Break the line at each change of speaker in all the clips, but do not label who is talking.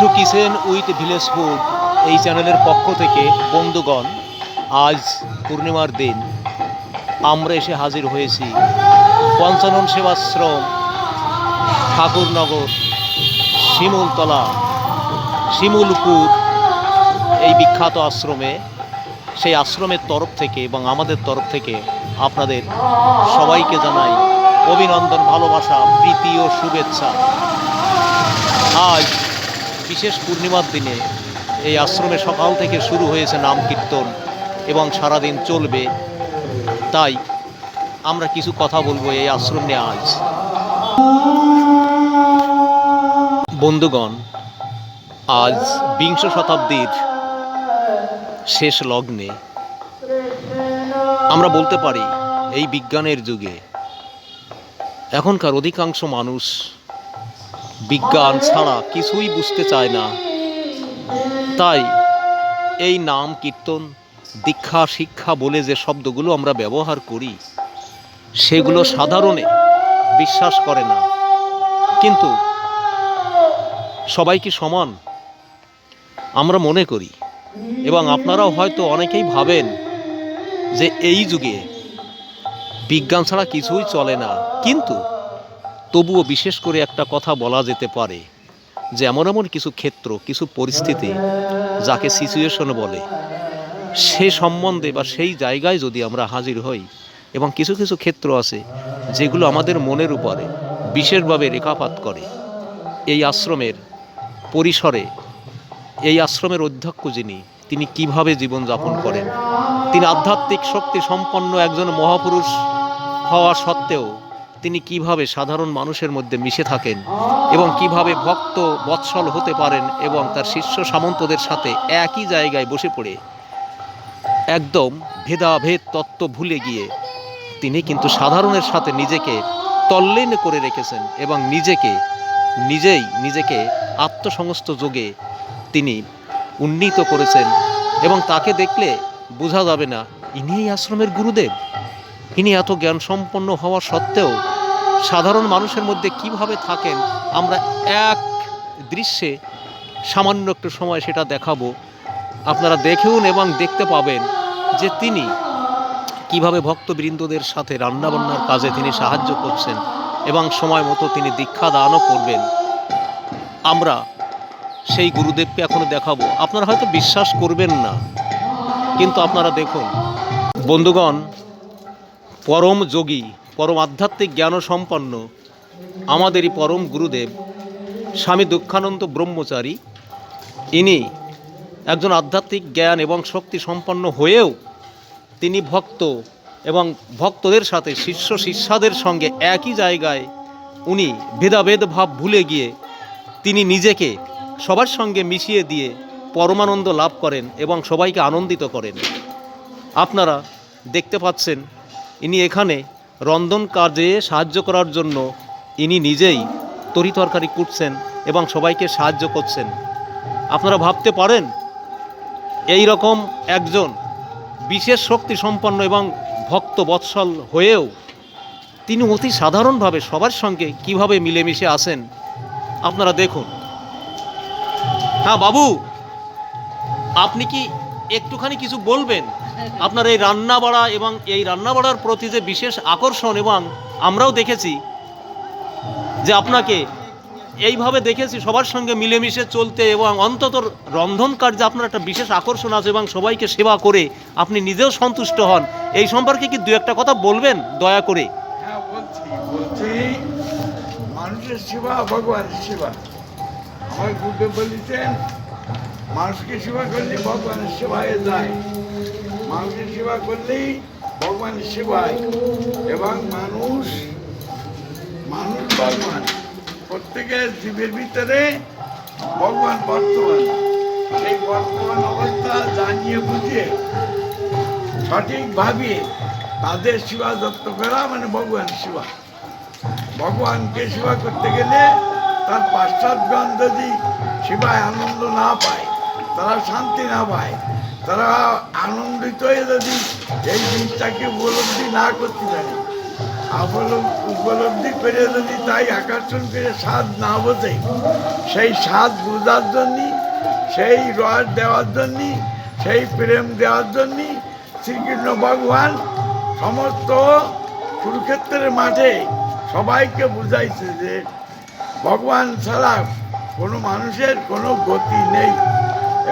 Bishu kitchen with village food এই চ্যানেলের পক্ষ থেকে, বন্ধুগণ, আজ পূর্ণিমার দিন। আমরা এসে হাজির হয়েছি পঞ্চানন সেবাশ্রম, ঠাকুরনগর, শিমুলতলা, শিমুলপুর, এই বিখ্যাত আশ্রমে। সেই আশ্রমের তরফ থেকে এবং আমাদের তরফ থেকে আপনাদের সবাইকে জানাই অভিনন্দন, ভালোবাসা, প্রীতি ও শুভেচ্ছা। আজ বিশেষ পূর্ণিমার দিনে এই আশ্রমে সকাল থেকে শুরু হয়েছে নাম কীর্তন এবং সারাদিন চলবে। তাই আমরা কিছু কথা বলব এই আশ্রম নিয়ে আজ। বন্ধুগণ, আজ বিংশ শতাব্দীর শেষ লগ্নে আমরা বলতে পারি এই বিজ্ঞানের যুগে এখনকার অধিকাংশ মানুষ বিজ্ঞান ছাড়া কিছুই বুঝতে চায় না। তাই এই নাম কীর্তন, দীক্ষা, শিক্ষা বলে যে শব্দগুলো আমরা ব্যবহার করি, সেগুলো সাধারণে বিশ্বাস করে না। কিন্তু সবাই কি সমান? আমরা মনে করি। এবং আপনারাও হয়তো অনেকেই ভাবেন যে এই যুগে বিজ্ঞান ছাড়া কিছুই চলে না। কিন্তু তবুও বিশেষ করে একটা কথা বলা যেতে পারে যে এমন এমন কিছু ক্ষেত্র, কিছু পরিস্থিতি যাকে সিচুয়েশন বলে। সে সম্বন্ধে বা সেই জায়গায় যদি আমরা হাজির হই এবং কিছু কিছু ক্ষেত্র আছে যেগুলো আমাদের মনের উপরে বিশেষভাবে রেখাপাত করে, এই আশ্রমের পরিসরে, এই আশ্রমের অধ্যক্ষ যিনি, তিনি কীভাবে জীবনযাপন করেন? তিনি আধ্যাত্মিক শক্তি সম্পন্ন একজন মহাপুরুষ হওয়া সত্ত্বেও তিনি কীভাবে সাধারণ মানুষের মধ্যে মিশে থাকেন এবং কীভাবে ভক্ত বৎসল হতে পারেন এবং তার শিষ্য সামন্তদের সাথে একই জায়গায় বসে পড়ে, একদম ভেদাভেদ তত্ত্ব ভুলে গিয়ে তিনি কিন্তু সাধারণের সাথে নিজেকে তল্লীন করে রেখেছেন এবং নিজেকে, নিজেই নিজেকে আত্মসমস্ত যোগে তিনি উন্নীত করেছেন এবং তাকে দেখলে বোঝা যাবে না ইনি এই আশ্রমের গুরুদেব? ইনি এত জ্ঞান সম্পন্ন হওয়া সত্ত্বেও সাধারণ মানুষের মধ্যে কীভাবে থাকেন, আমরা এক দৃশ্যে সামান্য একটু সময় সেটা দেখাবো। আপনারা দেখেউন এবং দেখতে পাবেন যে তিনি কীভাবে ভক্তবৃন্দদের সাথে রান্নাবান্নার কাজে তিনি সাহায্য করছেন এবং সময় মতো তিনি দীক্ষা দানও করবেন। আমরা সেই গুরুদেবকে এখনও দেখাবো। আপনারা হয়তো বিশ্বাস করবেন না, কিন্তু আপনারা দেখুন। বন্ধুগণ পরম যোগী, পরম আধ্যাত্মিক জ্ঞান সম্পন্ন আমাদেরই পরম গুরুদেব, স্বামী দুঃখানন্দ ব্রহ্মচারী। ইনি একজন আধ্যাত্মিক জ্ঞান এবং শক্তি সম্পন্ন হয়েও তিনি ভক্ত এবং ভক্তদের সাথে শিষ্য শিষ্যাদের সঙ্গে একই জায়গায় উনি ভেদাভেদ ভাব ভুলে গিয়ে তিনি নিজেকে সবার সঙ্গে মিশিয়ে দিয়ে পরমানন্দ লাভ করেন এবং সবাইকে আনন্দিত করেন। আপনারা দেখতে পাচ্ছেন ইনি এখানে রন্ধন কাজে সাহায্য করার জন্য ইনি নিজেই তরিতরকারি কুটছেন এবং সবাইকে সাহায্য করছেন। আপনারা ভাবতে পারেন, এই রকম একজন বিশেষ শক্তি সম্পন্ন এবং ভক্ত বৎসল হয়েও তিনি অতি সাধারণভাবে সবার সঙ্গে কীভাবে মিলেমিশে আসেন আপনারা দেখুন। হ্যাঁ বাবু, আপনি কি একটুখানি কিছু বলবেন? আপনার এই রান্না বাড়া এবং এই রান্না বাড়ার প্রতি যে বিশেষ আকর্ষণ এবং আমরাও দেখেছি যে আপনাকে এইভাবে দেখেছি সবার সঙ্গে মিলেমিশে চলতে এবং অন্তত রন্ধন কার্যে আপনার একটা বিশেষ আকর্ষণ আছে এবং সবাইকে সেবা করে আপনি নিজেও সন্তুষ্ট হন। এই সম্পর্কে কি দু একটা কথা বলবেন? দয়া করে।
হ্যাঁ মানুষকে সেবা করলে ভগবানের সেবায় যায়। মানুষের সেবা করলেই ভগবানের সেবায়। এবং মানুষ মানুষ ভগবান। প্রত্যেকের জীবের ভিতরে ভগবান বর্তমান। সেই বর্তমান অবস্থা জানিয়ে বুঝে সঠিকভাবে তাদের সেবা যত্ন করা মানে ভগবান সেবা। ভগবানকে সেবা করতে গেলে তার পাশ্চাত্যগণ যদি সেবায় আনন্দ না পায়, তারা শান্তি না পায় তারা আনন্দিত হয়ে যদি এই জিনিসটাকে উপলব্ধি না করতে পারে উপলব্ধি করে যদি তাই আকর্ষণ করে স্বাদ না বোঝে, সেই স্বাদ বোঝার জন্য, সেই রস দেওয়ার জন্য, সেই প্রেম দেওয়ার জন্য শ্রীকৃষ্ণ ভগবান সমস্ত কুরুক্ষেত্রের মাঠে সবাইকে বুঝাইছে যে ভগবান ছাড়া কোনো মানুষের কোনো গতি নেই।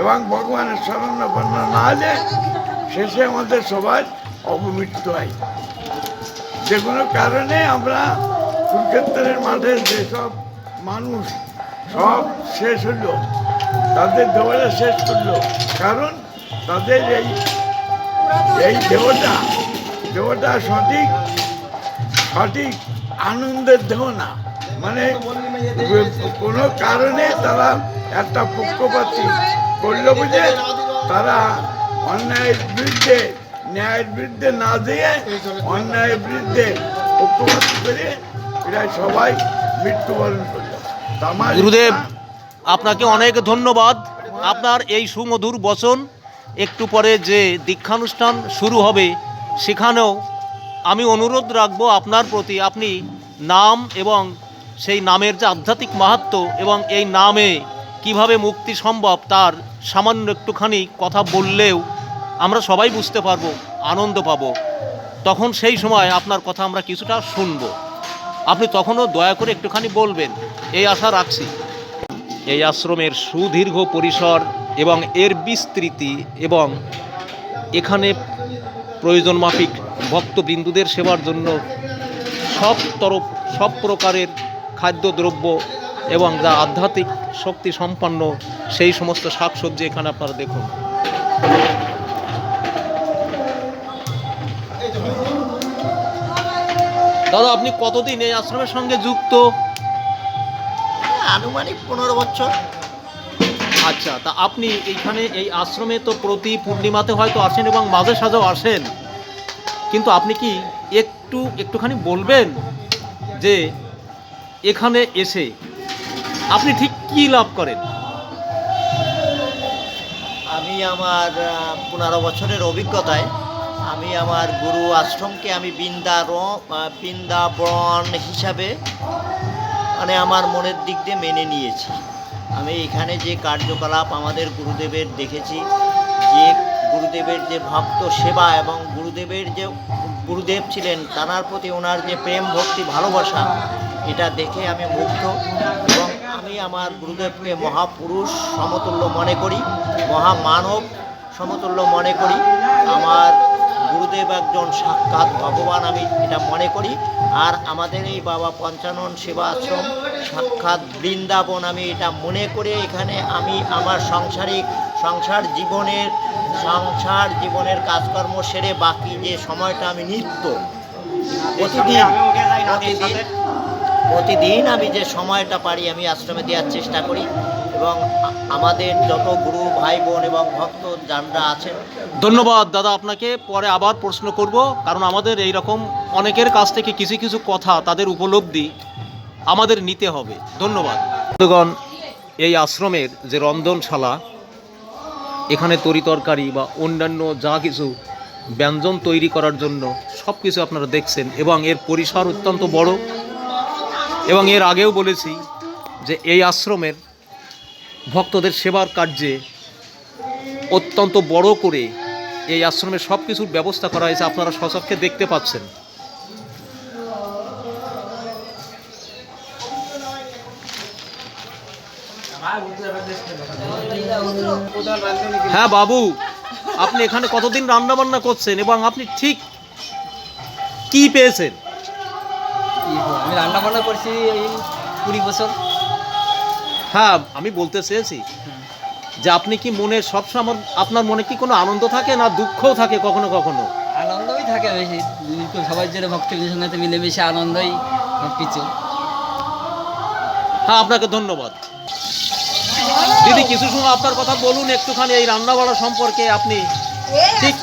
এবং ভগবানের স্মরণ শরণাপন্ন। না হলে শেষে আমাদের সবার অপমৃত্যু হয়। যে কোনো কারণে আমরা কুরুক্ষেত্রের মাঠে যেসব মানুষ সব শেষ হলো, তাদের দেওয়াটা শেষ করল। কারণ তাদের এই এই দেহটা দেহটা সঠিক সঠিক আনন্দের দেহ না। মানে কোনো কারণে তারা একটা পক্ষপাতি। করল বুঝে তারা অন্যায়ের বিরুদ্ধে, ন্যায়ের বিরুদ্ধে না দিয়ে অন্যায়ের বিরুদ্ধে পক্ষপাতি করে এরা সবাই মৃত্যুবরণ করল।
গুরুদেব, আপনাকে অনেক ধন্যবাদ। আপনার এই সুমধুর বচন একটু পরে যে দীক্ষানুষ্ঠান শুরু হবে, সেখানেও আমি অনুরোধ রাখব আপনার প্রতি। আপনি নাম এবং সেই নামের যে আধ্যাত্মিক মাহাত্ম এবং এই নামে কীভাবে মুক্তি সম্ভব তার সামান্য একটুখানি কথা বললেও আমরা সবাই বুঝতে পারব, আনন্দ পাব। তখন সেই সময় আপনার কথা আমরা কিছুটা শুনব। আপনি তখনও দয়া করে একটুখানি বলবেন, এই আশা রাখছি। এই আশ্রমের সুদীর্ঘ পরিসর এবং এর বিস্তৃতি এবং এখানে প্রয়োজন মাফিক ভক্তবৃন্দুদের সেবার জন্য সব তরফ, সব প্রকারের খাদ্যদ্রব্য এবং যা আধ্যাত্মিক শক্তি সম্পন্ন সেই সমস্ত শাকসবজি এখানে আপনারা দেখুন। দাদা আপনি কতদিন এই আশ্রমের সঙ্গে যুক্ত?
আনুমানিক পনেরো বছর।
আচ্ছা তা আপনি এইখানে এই আশ্রমে তো প্রতি পূর্ণিমাতে হয়তো আসেন এবং মাঝে সাঝেও আসেন। কিন্তু আপনি কি একটু একটুখানি বলবেন যে এখানে এসে আপনি ঠিক কি লাভ করেন?
আমি আমার পনেরো বছরের অভিজ্ঞতায় আমি আমার গুরু আশ্রমকে আমি বৃন্দার বৃন্দাবন হিসাবে মানে আমার মনের দিক দিয়ে মেনে নিয়েছি। আমি এখানে যে কার্যকলাপ আমাদের গুরুদেবের দেখেছি, যে গুরুদেবের যে ভক্ত সেবা এবং গুরুদেবের যে গুরুদেব ছিলেন, তানার প্রতি ওনার যে প্রেম ভক্তি ভালোবাসা, এটা দেখে আমি মুগ্ধ। আমি আমার গুরুদেবকে মহাপুরুষ সমতুল্য মনে করি মহামানব সমতুল্য মনে করি। আমার গুরুদেব একজন সাক্ষাৎ ভগবান আমি এটা মনে করি। আর আমাদের এই বাবা পঞ্চানন সেবা আশ্রম সাক্ষাৎ বৃন্দাবন আমি এটা মনে করে এখানে আমি আমার সাংসারিক সংসার জীবনের সংসার জীবনের কাজকর্ম সেরে বাকি যে সময়টা আমি নিত্য প্রতিদিন প্রতিদিন প্রতিদিন আমি যে সময়টা পারি, আমি আশ্রমে দেওয়ার চেষ্টা করি এবং আমাদের যত গুরু, ভাই বোন এবং ভক্ত যারা আছেন।
ধন্যবাদ দাদা আপনাকে। পরে আবার প্রশ্ন করব, কারণ আমাদের এই রকম অনেকের কাছ থেকে কিছু কিছু কথা তাদের উপলব্ধি আমাদের নিতে হবে। ধন্যবাদ। বন্ধুগণ, এই আশ্রমের যে রন্ধনশালা, এখানে তরি তরকারি বা অন্যান্য যা কিছু ব্যঞ্জন তৈরি করার জন্য সব কিছু আপনারা দেখছেন এবং এর পরিসর অত্যন্ত বড়। এবং এর আগেও বলেছি যে এই আশ্রমের ভক্তদের সেবার কার্যে অত্যন্ত বড় করে এই আশ্রমে সব কিছুর ব্যবস্থা করা হয়েছে। আপনারা সচক্ষে দেখতে পাচ্ছেন। হ্যাঁ বাবু, আপনি এখানে কতদিন রান্না বান্না করছেন এবং আপনি ঠিক কি পেয়েছেন?
রান্না বান্না করছি এই কুড়ি বছর।
হ্যাঁ আমি বলতে চেয়েছি যে আপনি কি মনে সবসময় আমার আপনার মনে কি কোনো আনন্দ থাকে না দুঃখও থাকে কখনো কখনো?
আনন্দই থাকে বেশি। সবাই যেটা ভক্তদের সঙ্গে মিলেমিশে আনন্দই সব কিছু
হ্যাঁ আপনাকে ধন্যবাদ। দিদি কিছু সময় আপনার কথা বলুন একটুখানি এই রান্না বাড়া সম্পর্কে আপনি ঠিক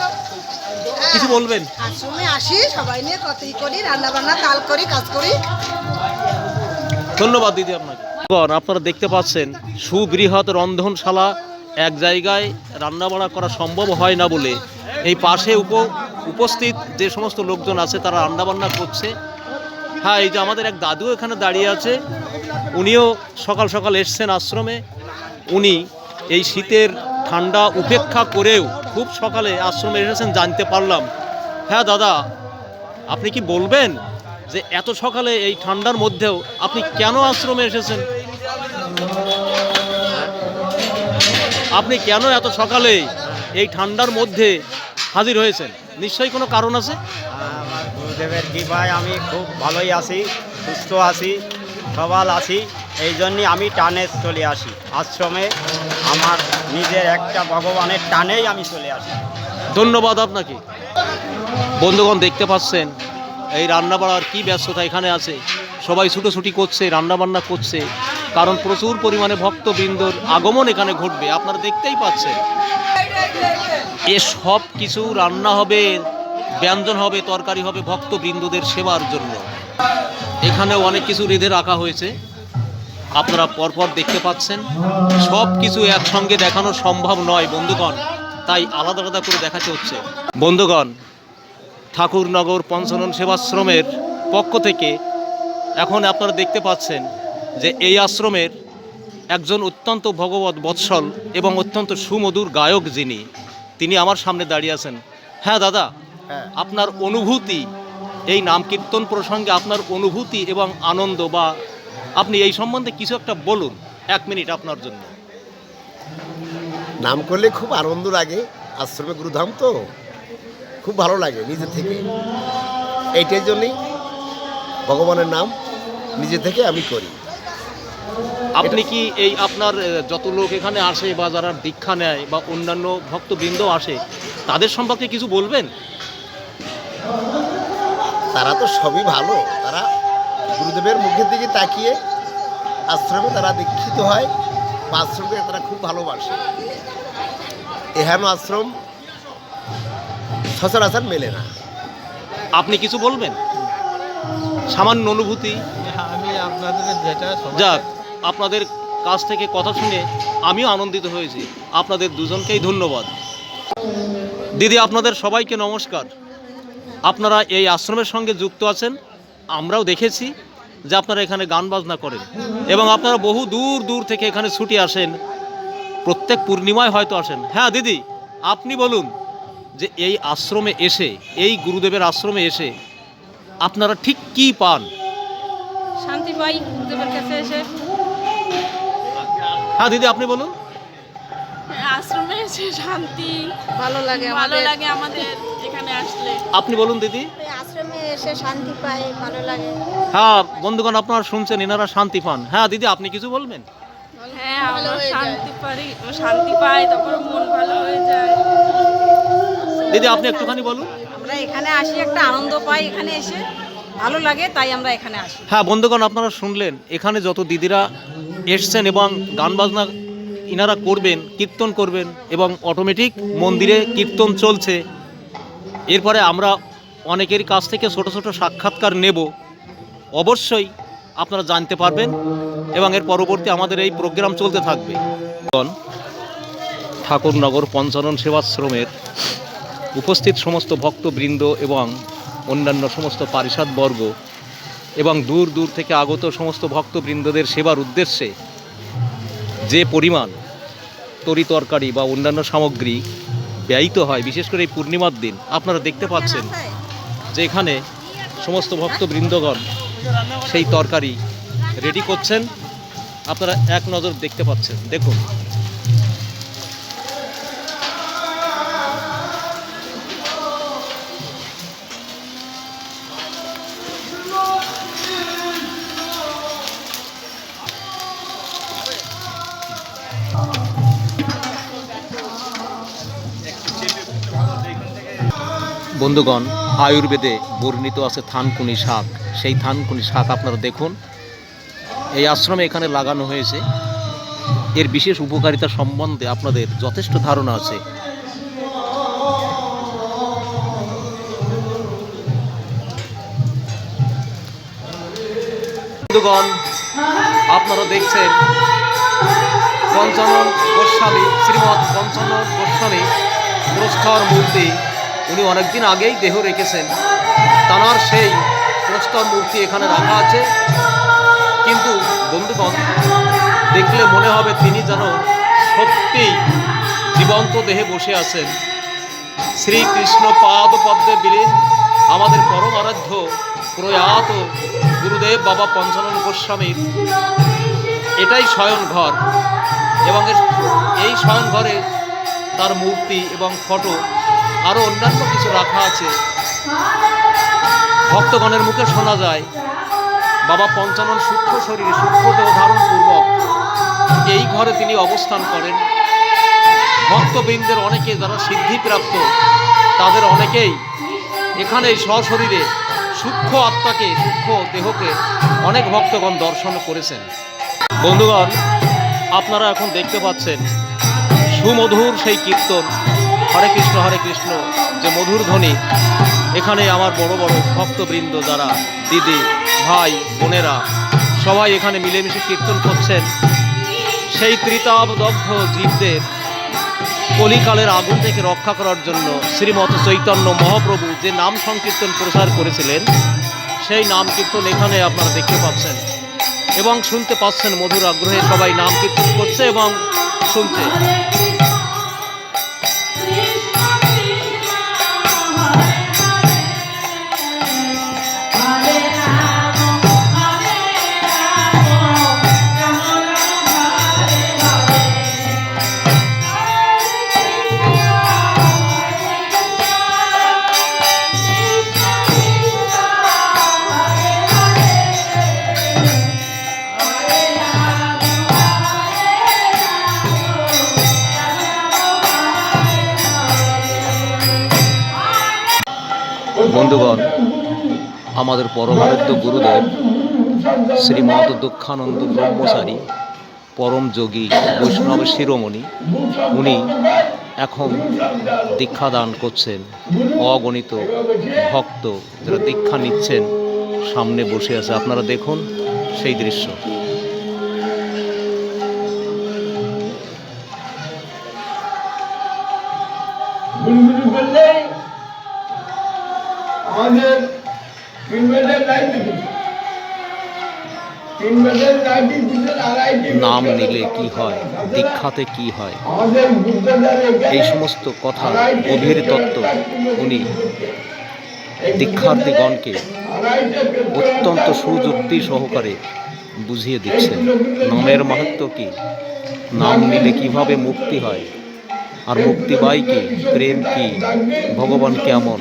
কিছু বলবেন?
আশ্রমে আসি সবাই নিয়ে কতই করি রান্না বান্না কাল করি কাজ করি।
ধন্যবাদ দিদি আপনাকে। আপনারা দেখতে পাচ্ছেন সুবৃহৎ রন্ধনশালা এক জায়গায় রান্নাবাড়া করা সম্ভব হয় না বলে। এই পাশে উপ উপস্থিত যে সমস্ত লোকজন আছে তারা রান্নাবান্না করছে। হ্যাঁ এই যে আমাদের এক দাদু এখানে দাঁড়িয়ে আছে। উনিও সকাল সকাল এসছেন আশ্রমে। উনি এই শীতের ঠান্ডা উপেক্ষা করেও খুব সকালে আশ্রমে এসেছেন, জানতে পারলাম। হ্যাঁ দাদা, আপনি কি বলবেন যে এত সকালে এই ঠান্ডার মধ্যেও আপনি কেন আশ্রমে এসেছেন? আপনি কেন এত সকালে এই ঠান্ডার মধ্যে হাজির হয়েছেন? নিশ্চয়ই কোনো কারণ আছে?
গুরুদেবের কৃপায় আমি খুব ভালোই আছি, সুস্থ আছি, সবাল আছি, এই জন্যই আমি টানে চলে আসি আশ্রমে। আমার নিজের একটা ভগবানের টানেই আমি চলে আসি।
ধন্যবাদ আপনাকে। বন্ধুগণ, দেখতে পাচ্ছেন, এই রান্না বাড়ার কী ব্যস্ততা এখানে আছে। সবাই ছুটোছুটি করছে রান্না বান্না করছে, কারণ প্রচুর পরিমাণে ভক্তবৃন্দর আগমন এখানে ঘটবে। আপনারা দেখতেই পাচ্ছেন। এ সব কিছু রান্না হবে, ব্যঞ্জন হবে, তরকারি হবে ভক্তবৃন্দদের সেবার জন্য। এখানেও অনেক কিছু রেঁধে রাখা হয়েছে। আপনারা পরপর দেখতে পাচ্ছেন। সব কিছু একসঙ্গে দেখানো সম্ভব নয় বন্ধুগণ তাই আলাদা আলাদা করে দেখাতে হচ্ছে। বন্ধুগণ ঠাকুরনগর পঞ্চানন সেবাশ্রমের পক্ষ থেকে এখন আপনারা দেখতে পাচ্ছেন যে এই আশ্রমের একজন অত্যন্ত ভগবত বৎসল এবং অত্যন্ত সুমধুর গায়ক যিনি তিনি আমার সামনে দাঁড়িয়ে আছেন। হ্যাঁ দাদা আপনার অনুভূতি এই নাম কীর্তন প্রসঙ্গে আপনার অনুভূতি এবং আনন্দ বা আপনি এই সম্বন্ধে কিছু একটা বলুন এক মিনিট আপনার জন্য।
নাম করলে খুব আনন্দ লাগে আশ্রমে গুরুধাম তো খুব ভালো লাগে নিজে থেকে। এইটার জন্যই ভগবানের নাম নিজে থেকে আমি করি।
আপনি কি এই আপনার যত লোক এখানে আসে বা যারা দীক্ষা নেয় বা অন্যান্য ভক্তবৃন্দ আসে তাদের সম্পর্কে কিছু বলবেন?
তারা তো সবই ভালো। গুরুদেবের মুখের দিকে তাকিয়ে আশ্রমে তারা দীক্ষিত হয় বা আশ্রমকে তারা খুব ভালোবাসে। এহেন আশ্রম সচরাচর মেলে না।
আপনি কিছু বলবেন? সামান্য অনুভূতি?
আমি আপনাদের যেটা
যাক আপনাদের কাছ থেকে কথা শুনে আমিও আনন্দিত হয়েছি। আপনাদের দুজনকেই ধন্যবাদ। দিদি আপনাদের সবাইকে নমস্কার। আপনারা এই আশ্রমের সঙ্গে যুক্ত আছেন। আমরাও দেখেছি যে আপনারা এখানে গান বাজনা করেন এবং আপনারা বহু দূর দূর থেকে এখানে ছুটি আসেন। প্রত্যেক পূর্ণিমায় হয়তো আসেন। হ্যাঁ দিদি আপনি বলুন যে এই আশ্রমে এসে এই গুরুদেবের আশ্রমে এসে আপনারা ঠিক কী পান?
শান্তি পাই গুরুদেবের কাছে এসে।
হ্যাঁ দিদি আপনি বলুন।
আশ্রমে এসে শান্তি।
ভালো লাগে
ভালো
আমাদের।
লাগে আমাদের এখানে আসলে।
আপনি বলুন দিদি।
এই আশ্রমে এসে শান্তি পাই ভালো লাগে।
হ্যাঁ বন্ধুগণ আপনারা শুনছেন এনারা শান্তি পান। হ্যাঁ দিদি আপনি কিছু বলবেন?
হ্যাঁ
ভালো
আমরা
হয়ে যায়।
শান্তি পারি শান্তি পাই তারপর মন ভালো হয়ে যায়।
দিদি আপনি একটুখানি বলুন।
আমরা এখানে আসি একটা আনন্দ পাই এখানে এসে। ভালো লাগে তাই আমরা এখানে আসি।
হ্যাঁ বন্ধুগণ আপনারা শুনলেন এখানে যত দিদিরা এসছেন এবং গান বাজনা ইনারা করবেন, কীর্তন করবেন এবং অটোমেটিক মন্দিরে কীর্তন চলছে। এরপরে আমরা অনেকের কাছ থেকে ছোট ছোট সাক্ষাৎকার নেব। অবশ্যই আপনারা জানতে পারবেন এবং এর পরবর্তী আমাদের এই প্রোগ্রাম চলতে থাকবে। ঠাকুরনগর পঞ্চানন সেবাশ্রমের উপস্থিত সমস্ত ভক্তবৃন্দ এবং অন্যান্য সমস্ত পারিষদবর্গ এবং দূর দূর থেকে আগত সমস্ত ভক্তবৃন্দদের সেবার উদ্দেশ্যে যে পরিমাণ তরি তরকারি বা অন্যান্য সামগ্রী ব্যয়িত হয়, বিশেষ করে এই পূর্ণিমার দিন, আপনারা দেখতে পাচ্ছেন যে এখানে সমস্ত ভক্তবৃন্দগণ সেই তরকারি রেডি করছেন। আপনারা এক নজর দেখতে পাচ্ছেন। দেখুন বন্ধুগণ, আয়ুর্বেদে বর্ণিত আছে থানকুনি শাক। সেই থানকুনি শাক আপনারা দেখুন। এই আশ্রমে এখানে লাগানো হয়েছে। এর বিশেষ উপকারিতা সম্বন্ধে আপনাদের যথেষ্ট ধারণা আছে। বন্ধুগণ, আপনারা দেখছেন পঞ্চানন গোস্বামী, শ্রীমৎ পঞ্চানন গোস্বামী, প্রস্তর মূর্তি উনি অনেকদিন আগেই দেহ রেখেছেন। তাঁর সেই প্রস্তর মূর্তি এখানে রাখা আছে। কিন্তু বন্ধুগণ, দেখলে মনে হবে তিনি যেন সত্যিই জীবন্ত দেহে বসে আছেন। শ্রীকৃষ্ণ পাদ পদ্মে বিলীন আমাদের পরম আরাধ্য প্রয়াত গুরুদেব বাবা পঞ্চানন গোস্বামীর এটাই শয়ন ঘর। এবং এই শয়ন ঘরে তার মূর্তি এবং ফটো আরও অন্যান্য কিছু রাখা আছে। ভক্তগণের মুখে শোনা যায়, বাবা পঞ্চানন সূক্ষ্ম শরীরে, সূক্ষ্ম দেহ ধারণ পূর্বক এই ঘরে তিনি অবস্থান করেন। ভক্তবৃন্দের অনেকে যারা সিদ্ধিপ্রাপ্ত, তাদের অনেকেই এখানে সশরীরে সূক্ষ্ম আত্মাকে, সূক্ষ্ম দেহকে অনেক ভক্তগণ দর্শন করেছেন। বন্ধুগণ, আপনারা এখন দেখতে পাচ্ছেন সুমধুর সেই কীর্তন। হরে কৃষ্ণ হরে কৃষ্ণ, যে মধুর ধ্বনি। এখানে আমার বড় বড় ভক্তবৃন্দ যারা, দিদি, ভাই, বোনেরা, সবাই এখানে মিলেমিশে কীর্তন করছেন। সেই ত্রিতাবদগ্ধ জীবদের কলিকালের আগুন থেকে রক্ষা করার জন্য শ্রীমত চৈতন্য মহাপ্রভু যে নাম সংকীর্তন প্রচার করেছিলেন, সেই নাম কীর্তন এখানে আপনারা দেখতে পাচ্ছেন। এবং শুনতে পাচ্ছেন মধুর আগ্রহে সবাই নাম কীর্তন করছে এবং শুনছে। বন্ধুগণ, আমাদের পরমারাধ্য গুরুদেব শ্রীমত দুঃখানন্দ ব্রহ্মচারী, পরম যোগী বৈষ্ণব শিরোমণি, উনি এখন দীক্ষাদান করছেন, অগণিত ভক্ত যারা দীক্ষা নিচ্ছেন, সামনে বসে আছে। আপনারা দেখুন সেই দৃশ্য।
করলে আমাদের তিন বেডের লাইট তিন বেডের লাইট
নাম নিলে কি হয়? দীক্ষাতে কি হয়? এই সমস্ত কথা গভীর তত্ত্ব উনি দীক্ষার্থীগণকে অত্যন্ত সুযুক্তি সহকারে বুঝিয়ে দিচ্ছেন। নামের মাহাত্ম কি? নাম নিলে কীভাবে মুক্তি হয়? আর মুক্তি পাই কি? প্রেম কি? ভগবান কেমন?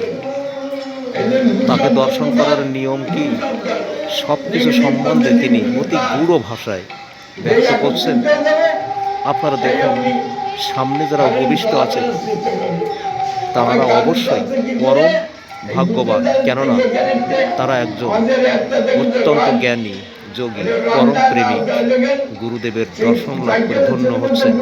তাকে দর্শন করার নিয়ম কি? সব কিছু সম্বন্ধে তিনি অতি গূঢ় ভাষায় ব্যক্ত করছেন। আপনারা দেখুন, সামনে যারা উপবিষ্ট আছেন, তারা অবশ্যই পরম ভাগ্যবান। কেননা, তারা একজন অত্যন্ত জ্ঞানী, যোগী, পরম প্রেমিক। গুরুদেবের দর্শন লাভ করে ধন্য হচ্ছেন।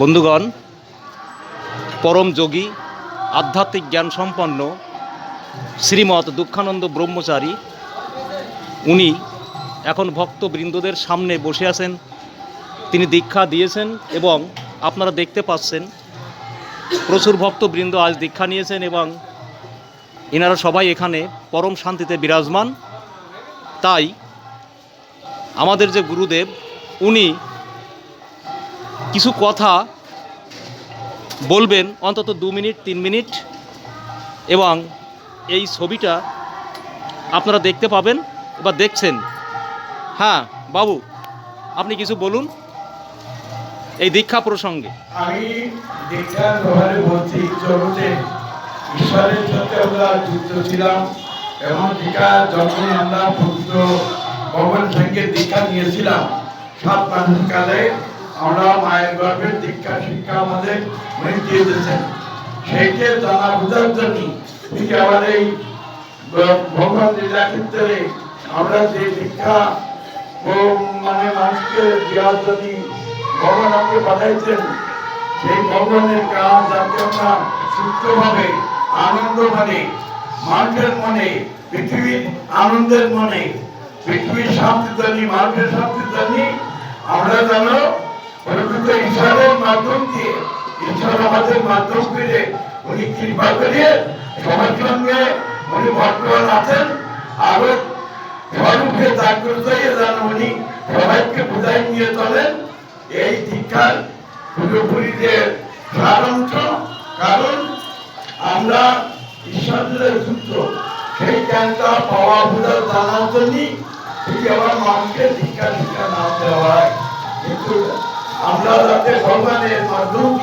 বন্ধুগণ, পরম যোগী, আধ্যাত্মিক জ্ঞান সম্পন্ন শ্রীমৎ দুঃখানন্দ ব্রহ্মচারী, উনি এখন ভক্তবৃন্দদের সামনে বসে আছেন। তিনি দীক্ষা দিয়েছেন এবং আপনারা দেখতে পাচ্ছেন, প্রচুর ভক্তবৃন্দ আজ দীক্ষা নিয়েছেন এবং এনারা সবাই এখানে পরম শান্তিতে বিরাজমান। তাই আমাদের যে গুরুদেব উনি কিছু কথা বলবেন, অন্তত দু মিনিট, তিন মিনিট, এবং এই ছবিটা আপনারা দেখতে পাবেন বা দেখছেন। হ্যাঁ বাবু, আপনি কিছু বলুন এই দীক্ষা প্রসঙ্গে।
আমি ঈশ্বরের সাথে আমরা যুক্ত ছিলাম, এবং দীক্ষা যখন আমরা পবিত্র ভগবান সঙ্গে দীক্ষা নিয়েছিলাম। আমরা মায়ের গর্ভের দীক্ষা শিক্ষা আমাদের দিয়েছেন। সেইকে জানা বোঝার জন্য আমার এই ভগবান ক্ষেত্রে আমরা যে দীক্ষা মানে মানুষকে দেওয়ার জন্য ভগবান আমাকে পাঠাইছেন, সেই ভগবানের কাজ যাতে আমরা সুস্থভাবে আনন্দ মনে মানুষের মনে, পৃথিবীর আনন্দের মনে, পৃথিবীর শান্তি জানি মানুষের শান্তি জানি আমরা যেন প্রকৃত ঈশ্বরের মাধ্যম দিয়ে, ঈশ্বর আমাদের মাধ্যম করে উনি কৃপা করে সবার সঙ্গে উনি বর্তমান আছেন। আরও স্বরূপে জাগ্রত হয়ে যেন উনি সবাইকে বোঝাই নিয়ে চলেন। এই দীক্ষার পুরোপুরি যে সারাংশ, কারণ আমরা ঈশ্বরের সূত্র, সেই জ্ঞানটা পাওয়া বোঝা জানার জন্যই আবার মানুষকে দীক্ষা শিক্ষা না দেওয়া হয়, কিন্তু আমরা যাতে ভগবানের মাধ্যম,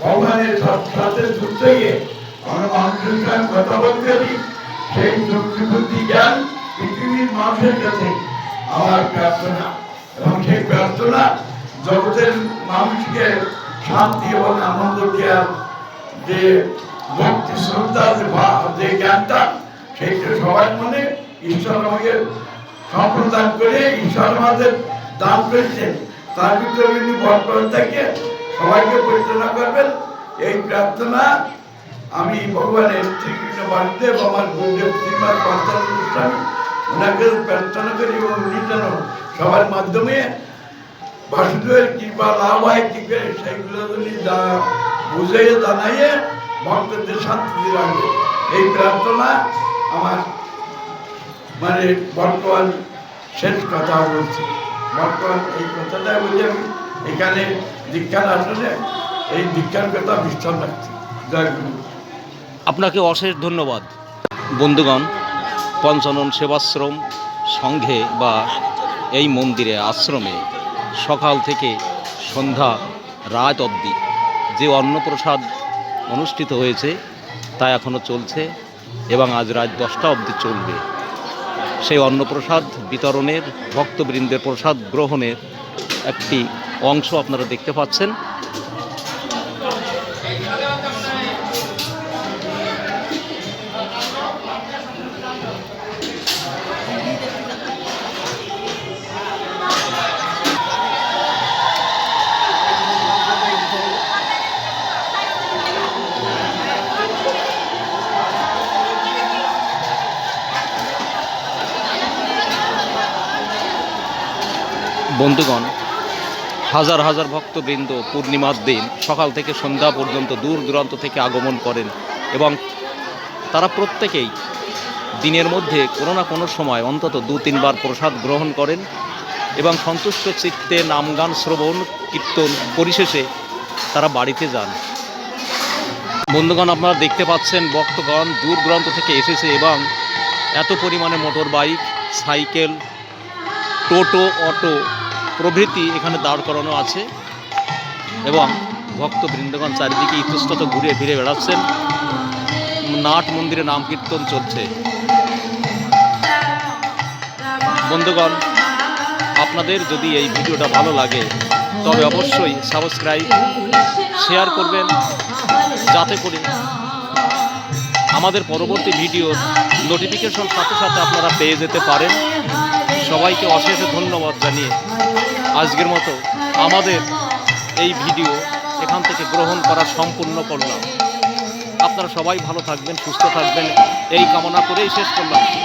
ভগবানের সাথে- যুক্ত আমরা মানুষের সঙ্গে কথা সেই যুক্তি জ্ঞান পৃথিবীর মানুষের কাছে আমার প্রার্থনা। এবং সেই প্রার্থনা জগতের মানুষকে শান্তি এবং আনন্দ দেওয়ার যে ভক্তি শ্রদ্ধা যে জ্ঞানটা, সেইটা সবার মনে ঈশ্বর আমাকে সম্প্রদান করে ঈশ্বর আমাদের দান করেছেন। তার ভিতরে উনি বর্তমান থেকে সবাইকে পরিচালনা করবেন, এই প্রার্থনা আমি ভগবানের শ্রীকৃষ্ণ বাড়িতে এবং আমার গুরুদেব শ্রীমান পঞ্চান্ন গোস্বামী ওনাকে প্রার্থনা করি এবং উনি যেন সবার মাধ্যমে বাসুদেবের কৃপা লাভ হয়, কি করে সেইগুলো যদি যা বুঝাইয়ে জানাইয়ে ভক্তদের শান্তি রাখবে এই প্রার্থনা আমার মানে বর্তমান শেষ কথা বলছি। বর্তমান এই কথাটা বলি আমি। এখানে দীক্ষার আসলে এই দীক্ষার কথা বিশ্রাম রাখছি।
আপনাকে অশেষ ধন্যবাদ। বন্ধুগণ, পঞ্চানন সেবাশ্রম সংঘে বা এই মন্দিরে আশ্রমে সকাল থেকে সন্ধ্যা রাত অবধি যে অন্নপ্রসাদ অনুষ্ঠিত হয়েছে তা এখনও চলছে এবং আজ রাত দশটা অবধি চলবে। সেই অন্নপ্রসাদ বিতরণের ভক্তবৃন্দের প্রসাদ গ্রহণের একটি অংশ আপনারা দেখতে পাচ্ছেন। বন্ধুগণ, হাজার হাজার ভক্তবৃন্দ পূর্ণিমার দিন সকাল থেকে সন্ধ্যা পর্যন্ত দূর দূরান্ত থেকে আগমন করেন এবং তারা প্রত্যেকেই দিনের মধ্যে কোনো না কোনো সময় অন্তত দু তিনবার প্রসাদ গ্রহণ করেন এবং সন্তুষ্ট চিত্তে নামগান শ্রবণ, কীর্তন পরিশেষে তারা বাড়িতে যান। বন্ধুগণ, আপনারা দেখতে পাচ্ছেন ভক্তগণ দূর দূরান্ত থেকে এসেছে এবং এত পরিমাণে মোটর বাইক সাইকেল, টোটো, অটো প্রভৃতি এখানে দাঁড় করানো আছে এবং ভক্ত বৃন্দগণ চারিদিকে ইতস্তত ঘুরে ফিরে বেড়াচ্ছেন। নাট মন্দিরে নাম কীর্তন চলছে। বন্ধুগণ, আপনাদের যদি এই ভিডিওটা ভালো লাগে, তবে অবশ্যই সাবস্ক্রাইব, শেয়ার করবেন, যাতে করে আমাদের পরবর্তী ভিডিওর নোটিফিকেশন সাথে সাথে আপনারা পেয়ে যেতে পারেন। সবাইকে অশেষ ধন্যবাদ জানিয়ে আজকের মতো আমাদের এই ভিডিও এখান থেকে গ্রহণ করা সম্পূর্ণ করলাম। আপনারা সবাই ভালো থাকবেন, সুস্থ থাকবেন। এই কামনা করেই শেষ করলাম।